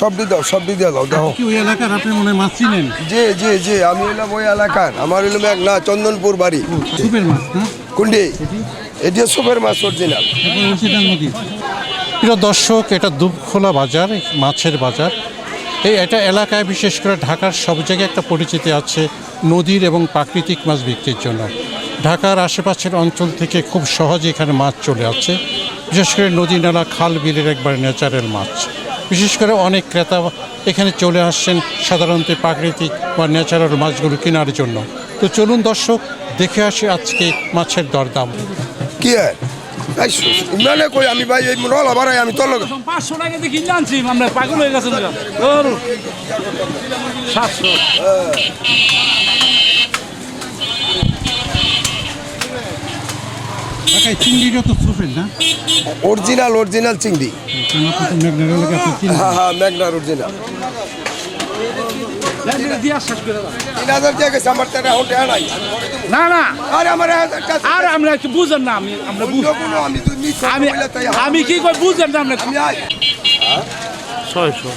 সব দিয়ে দাও সব দিয়ে দাও। দাও ওই এলাকার? আপনি মনে হয় মাছ চিনেন? জি জি জি আমি ওই এলাকার। আমার হইল মেঘনা চন্দনপুর বাড়ি। সুপের মাছ না কুন্ডি এটি সুপের মাছ অরিজিনাল এখন প্রিয় দর্শক এটা দুবখোলা বাজার মাছের বাজার। এই এটা এলাকায় বিশেষ করে ঢাকার সব জায়গায় একটা পরিচিতি আছে নদীর এবং প্রাকৃতিক মাছ বিক্রির জন্য। ঢাকার আশেপাশের অঞ্চল থেকে খুব সহজে এখানে মাছ চলে আসছে। বিশেষ করে নদী নালা খাল বিলের একবার ন্যাচারাল মাছ। বিশেষ করে অনেক ক্রেতা এখানে চলে আসছেন সাধারণত প্রাকৃতিক বা ন্যাচারাল মাছগুলো কেনার জন্য। তো চলুন দর্শক দেখে আসি আজকে মাছের দরদাম। কি ইমরানে কই আমি ভাই এই রলা বাড়াই আমি তোর লগে পাঁচশো টাকা দিয়ে কিনে আনছি আমরা পাগল হয়ে গেছেন সাতশো। কাকা এই চিংড়িটা তো সুপের না? অরিজিনাল অরিজিনাল চিংড়ি। হ্যাঁ হ্যাঁ মেঘনার অরিজিনাল। তিন হাজার দিয়ে গেছে আমার তেরো নাই। না না। আরে আমার আর আমরা বুঝেন না আমি আমরা অন্য বুঝ- কোনো আমি তুই মিথ্যা আমি বলে কি কই বুঝেন না আমরা ছয়শো।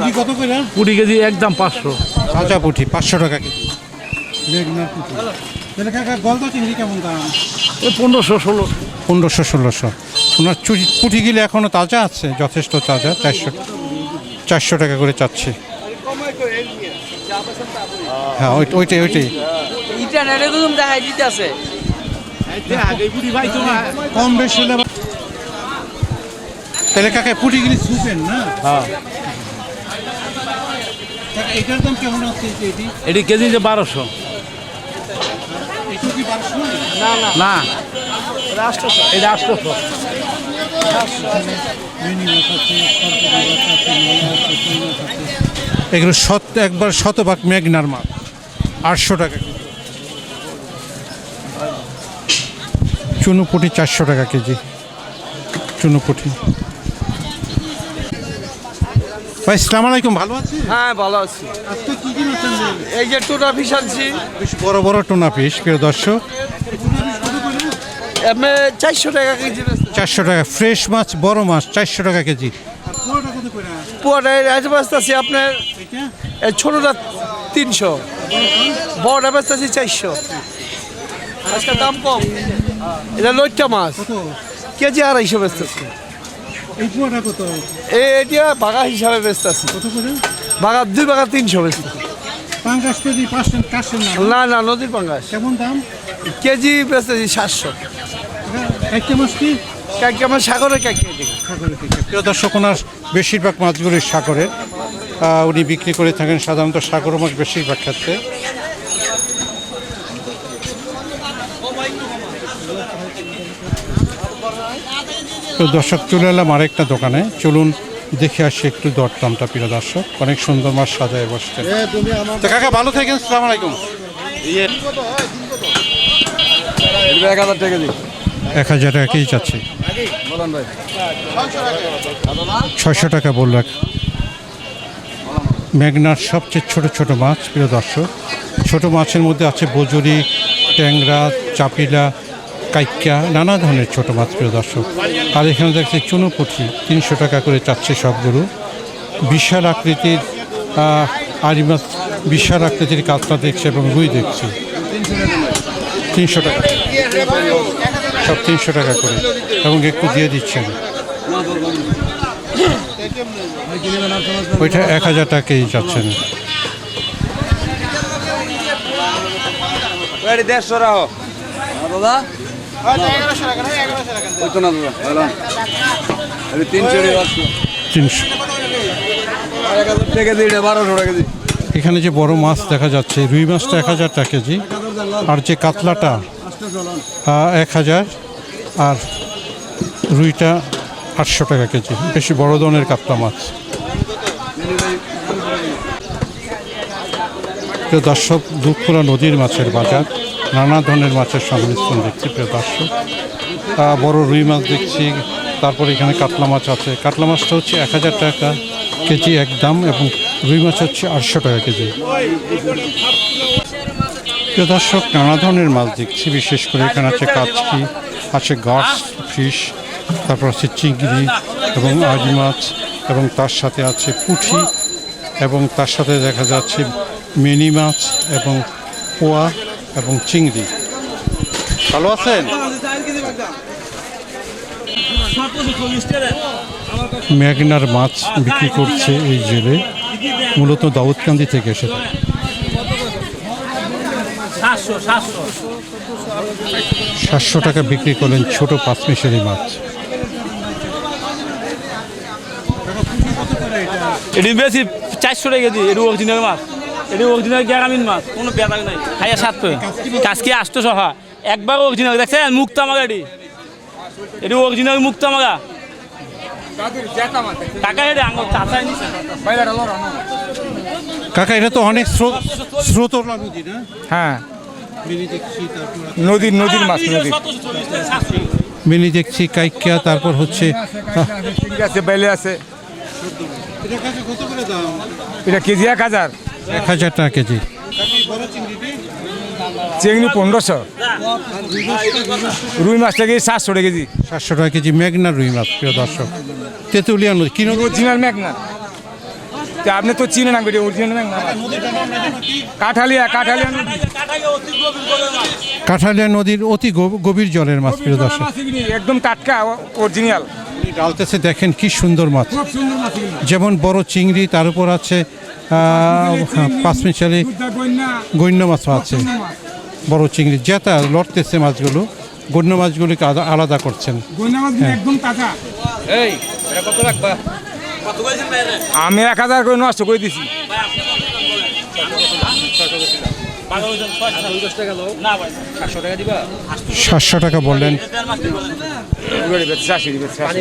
কাকা কত করে? কুড়ি কেজি একদম পাঁচশো। পুঁটি পাঁচশো টাকা কেজি। তাহলে কাকা গলদা চিংড়ি কেমন দাম? এই পনেরোশো ষোলো। পনেরোশো ষোলোশো। ওনার চুরি পুঁটিগুলি এখনও তাজা আছে? যথেষ্ট তাজা চারশো চারশো টাকা করে চাচ্ছে। হ্যাঁ ওই ওইটাই ওইটাই। কম বেশি হলে তাহলে কাকা পুঁটিগুলি না? হ্যাঁ। এটার দাম কেমন আছে এটি? কেজি যে বারোশো। আছে এগুলো শত একবার শতভাগ মেঘনার মাছ আটশো টাকা কেজি। চুনুপুটি চারশো টাকা কেজি। চুনুপুটি ভাই সালাম আলাইকুম ভালো আছি? হ্যাঁ ভালো আছি। আজকে কি কি মাছ এই যে টুটা ফিস আনছি। বেশ বড় বড় টোনা পিস প্রিয় দর্শক। এমনি চারশো টাকা কেজি। চারশো টাকা ফ্রেশ মাছ বড় মাছ চারশো টাকা কেজি। পুয়াটা আজ বেচতেছি আপনার এই ছোটোটা তিনশো। বড়টা বেচতেছি চারশো। আজকে দাম কম। এটা লইট্টা মাছ। কেজি আড়াইশো বেচতেছি। এই পুয়াটা কত? এটা বাগা হিসাবে বেচতেছি কত করে? বাগা দুই বাগা তিনশো পাঙ্গাস কেজি পাঁচশো না? না নদীর পাঙ্গাস। কেমন দাম? কেজি বেচতেছি সাতশো। একটা মাছ কি? কাকি আমার সাগরের প্রিয় দর্শক ওনার বেশিরভাগ মাছগুলি সাগরের। উনি বিক্রি করে থাকেন সাধারণত সাগর মাছ বেশিরভাগ ক্ষেত্রে। তো দর্শক চলে এলাম আরেকটা দোকানে। চলুন দেখে আসি একটু দরদামটা প্রিয় দর্শক। অনেক সুন্দর মাছ সাজায় বসছে তো কাকা ভালো থাকেন সালাম আলাইকুম। এক হাজার টাকা এক হাজার টাকা কেজি চাচ্ছি বলেন ছয়শো টাকা বলল এক মেঘনার সবচেয়ে ছোট ছোট মাছ প্রিয় দর্শক। ছোট মাছের মধ্যে আছে বজুরি ট্যাংরা চাপিলা কাইক্কা নানা ধরনের ছোট মাছ প্রিয় দর্শক। আর এখানে দেখছি চুনোপুঠি তিনশো টাকা করে চাচ্ছে সবগুলো বিশাল আকৃতির আড়ি মাছ বিশাল আকৃতির কাতলা দেখছে এবং রুই দেখছি। তিনশো টাকা। সব তিনশো টাকা করে এবং একটু দিয়ে দিচ্ছেন। ওইটা এক হাজার টাকাই যাচ্ছেন। দেড়শো রাখো দাদা। এখানে যে বড় মাছ দেখা যাচ্ছে রুই মাছটা এক হাজার টাকা কেজি আর যে কাতলাটা এক হাজার আর রুইটা আটশো টাকা কেজি বেশি বড় ধরনের কাতলা মাছ। দর্শক দুধপুরা নদীর মাছের বাজার। নানা ধরনের মাছের সংমিশ্রণ দেখছি, প্রিয় দর্শক। বড় রুই মাছ দেখছি, তারপর এখানে কাতলা মাছ আছে। কাতলা মাছটা হচ্ছে এক হাজার টাকা কেজি এক দাম এবং রুই মাছ হচ্ছে আটশো টাকা কেজি। প্রিয় দর্শক, নানা ধরনের মাছ দেখছি, বিশেষ করে এখানে আছে কাচকি, আছে গাছ, ফিশ, তারপর আছে চিংড়ি এবং আজ মাছ, এবং তার সাথে আছে পুঁটি, এবং তার সাথে দেখা যাচ্ছে মিনি মাছ এবং পোয়া। এবং চিংড়ি। ভালো আছেন? ম্যাগনার মাছ বিক্রি করছে এই জেলে মূলত দাউদকান্দি থেকে এসেছে সাতশো সাতশো সাতশো টাকা বিক্রি করলেন ছোট পাঁচ মিশালি মাছ। এটি বেশি চারশো টাকা কেজি এটি অরিজিনাল মাছ। এটি অরিজিনাল গ্রামীণ মাছ। কোনো বেদা নাই। খাইয়া সাতশো কাজকে আসতো সহা? একবার অরিজিনাল দেখছেন? মুক্ত আমাকে এটি। এটি অরিজিনাল মুক্ত আমাকা টাকা হেঁটে আঙুল চাষাই কাকা এটা তো অনেক স্রোত স্রোত নদী না? হ্যাঁ। নদীর নদীর মাছ নদীর। মিনি দেখছি কাইকিয়া তারপর হচ্ছে আছে বেলে আছে। এটা কেজি এক হাজার। এক হাজার টাকা কেজি। চিংড়ি পনেরোশো। রুই মাছটা কেজি সাতশো টাকা কেজি। সাতশো টাকা কেজি মেঘনা রুই মাছ প্রিয় দর্শক। তেঁতুলিয়া নদী কি নদী? অরিজিনাল ম্যাগ তা আপনি তো চিনে না বেটি অরিজিনাল ম্যাগ না কাঠালিয়া কাঠালিয়া। কাঁঠালিয়া নদীর অতি গভীর জলের মাছ প্রিয় দর্শক। একদম টাটকা অরিজিনাল। ডালতেছে দেখেন কি সুন্দর মাছ। যেমন বড় চিংড়ি তার উপর আছে পাঁচমিশালি গন্যা, গণ্য মাছও আছে। বড় চিংড়ি। জেতা লড়তেছে মাছগুলো গণ্য মাছগুলিকে আলাদা করছেন। তাজা। আমি এক হাজার করে নষ্ট করে দিছি। সাতশো টাকা বললেন। এবারে বেচে, চাষি বেচে, চাষি।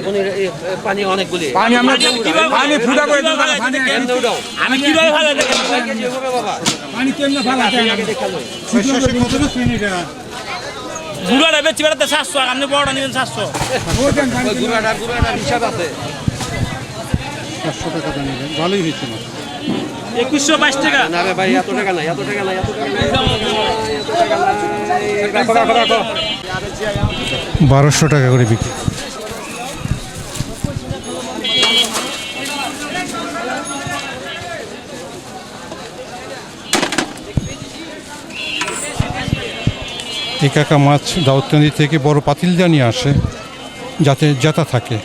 পানি অনেকগুলি পানি আমরা পানি ফুটা করে আমি কীভাবে ভালো পানি কেমনে ভালো আছে। বেচি বেড়াতে সাতশো আপনি বড়টা নেবেন সাতশো। সাতশো টাকা নেবেন। ভালোই হয়েছে একুশশো বাইশ টাকা। না রে ভাই এত টাকা নাই এত টাকা নাই এত টাকা নাই। বারোশো টাকা করে বিক্রি। এই কাকা মাছ দাউদকান্দি থেকে বড় পাতিলদা নিয়ে আসে যাতে জাতা থাকে।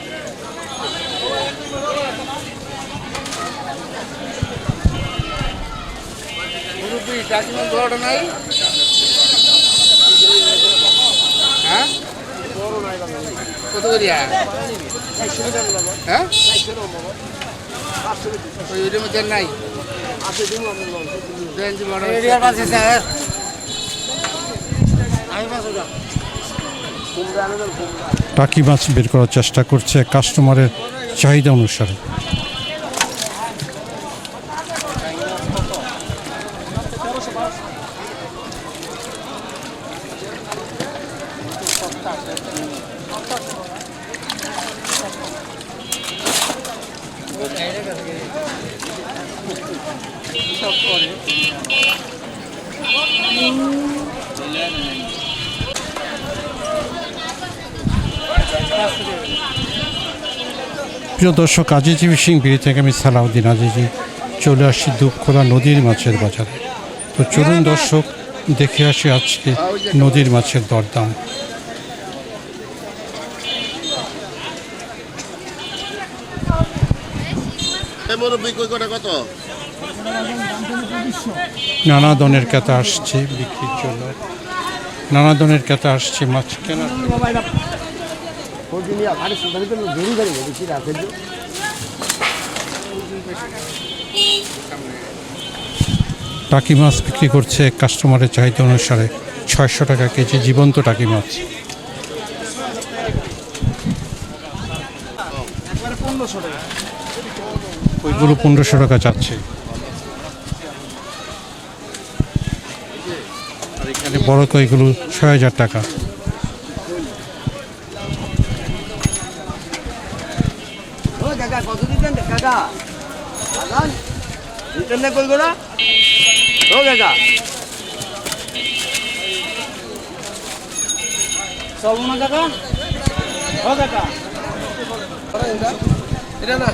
কত করিয়া? হ্যাঁ? ওই ওইটার মধ্যে নাই? দেন যে বড় টাকি মাছ বের করার চেষ্টা করছে কাস্টমারের চাহিদা অনুসারে। প্রিয় দর্শক আজিজি সিং বিড়ি থেকে আমি সালাউদ্দিন আজিজি চলে আসছি দুপখোলা নদীর মাছের বাজারে। তো চলুন দর্শক দেখে আসি আজকে নদীর মাছের দরদাম। নানা ধরনের ক্রেতা আসছে বিক্রির জন্য। নানা ধরনের ক্রেতা আসছে মাছ কেনার। টাকি মাছ বিক্রি করছে কাস্টমারের চাহিদা অনুসারে ছয়শো টাকা কেজি, জীবন্ত টাকি মাছ। ওইগুলো পনেরোশো টাকা যাচ্ছে আর এখানে বড় কইগুলো ছয় হাজার টাকা। কাকা কাকা? কাকা দিতেন না গোড়া ও কাকা। না।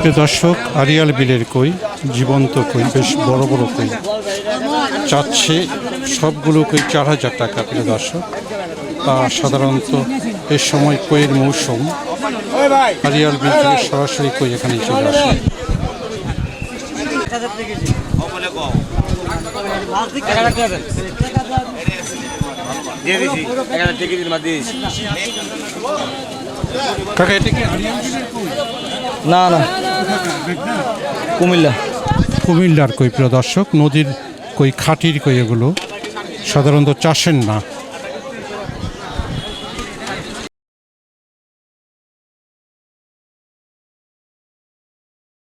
প্রিয় দর্শক আরিয়াল বিলের কই জীবন্ত কই বেশ বড় বড় কই। চাচ্ছে সবগুলো কই চার হাজার টাকা প্রিয় দর্শক। আর সাধারণত এ সময় কইয়ের মৌসুম আরিয়াল বিল থেকে সরাসরি কই এখানে চলে আসে? না না। কুমিল্লা। কুমিল্লার কই প্রিয় দর্শক? নদীর কই খাটির কই এগুলো? সাধারণত চাষের না।